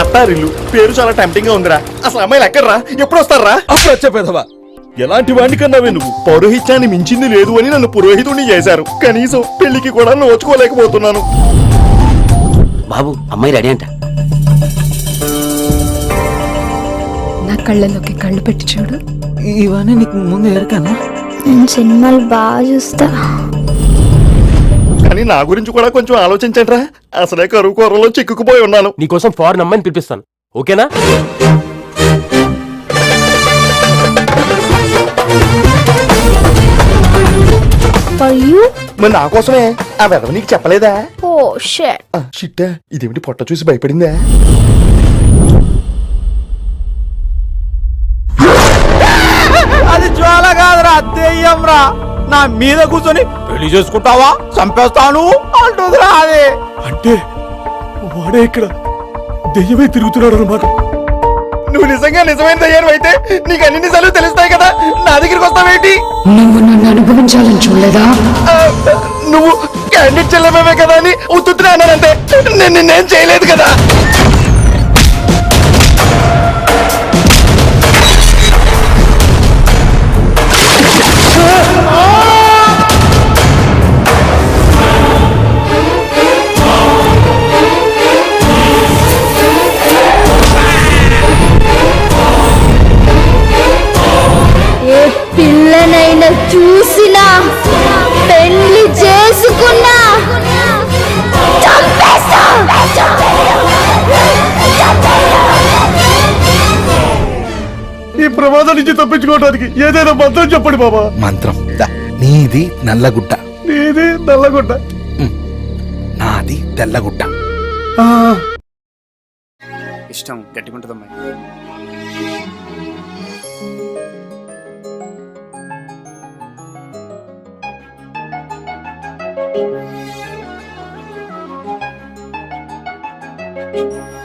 అత్తారిల్లు పేరు చాలా టెంప్టింగ్గా ఉందిరా. అసలు అమ్మాయిలు ఎక్కడ్రా? ఎప్పుడు వస్తారా అప్పుడు వచ్చే పెదవా? ఎలాంటి వాడిని కన్నావే నువ్వు? పౌరోహిత్యాన్ని మించింది లేదు అని నన్ను పురోహితుడిని చేశారు. కనీసం పెళ్ళికి కూడా నోచుకోలేకపోతున్నాను. బాబు అమ్మాయి రెడీ అంట. నా కళ్ళలోకి కళ్ళు పెట్టి చూడు. ఇవన్నీ నీకు ముందు ఎరకనా? నేను సినిమాలు బాగా చూస్తా. కానీ నా గురించి కూడా కొంచెం ఆలోచించండిరా. అసలే కరువు కూరలో చిక్కుకుపోయి ఉన్నాను. నీకోసం ఫారెన్ అమ్మాయిని పిలిపిస్తాను. ఓకేనా? ఫర్ యూ మరి నా కోసమే? ఆ వెధవ నీకు చెప్పలేదా? Oh shut. ఆ, షిట్టా? ఇదేమిటి పొట్ట చూసి భయపడిందా? కాదురా దెయ్యం రా నా మీద కూర్చొని పెళ్ళి చేసుకుంటావా? చంపేస్తాను. అంటుందిరా అది అంటే వాడే ఇక్కడ దెయ్యమే తిరుగుతున్నాడు అనమాట నువ్వు నిజంగా నిజమైన దయ్యాను అయితే నీకు అన్ని నిజాలు తెలుస్తాయి కదా? నా దగ్గరికి వస్తావేంటి నువ్వు నన్ను అనుభవించాలని చూడలేదా? నువ్వు క్యాండిడేట్ చెల్లమే కదా అని ఉత్తున్నా అన్నానంటే నేను నిన్నేం చేయలేదు కదా? చూసినా పెళ్ళి చేసుకున్నా. ఈ ప్రమాదం నుంచి తప్పించుకోవడానికి ఏదైనా మంత్రం చెప్పండి బాబా. మంత్రం. నీది నల్లగుడ్డ నీది నల్లగొండ నాది తెల్లగుడ్డ ఇష్టం గట్టిగుంటుందమ్మా thank you.